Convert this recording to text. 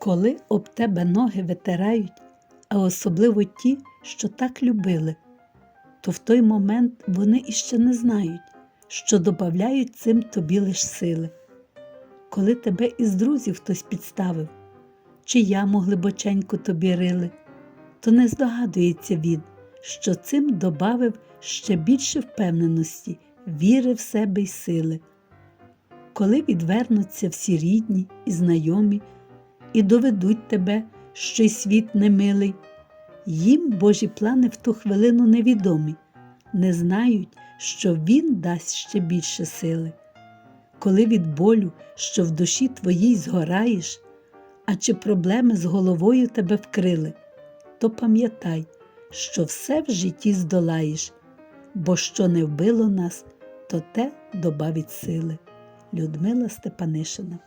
Коли об тебе ноги витирають, а особливо ті, що так любили, то в той момент вони іще не знають, що добавляють цим тобі лиш сили. Коли тебе із друзів хтось підставив, чи яму глибоченько тобі рили, то не здогадується він, що цим добавив ще більше впевненості, віри в себе й сили. Коли відвернуться всі рідні і знайомі і доведуть тебе, що й світ немилий, їм Божі плани в ту хвилину невідомі, не знають, що Він дасть ще більше сили. Коли від болю, що в душі твоїй згораєш, а чи проблеми з головою тебе вкрили, то пам'ятай, що все в житті здолаєш, бо що не вбило нас, то те добавить сили. Людмила Степанишина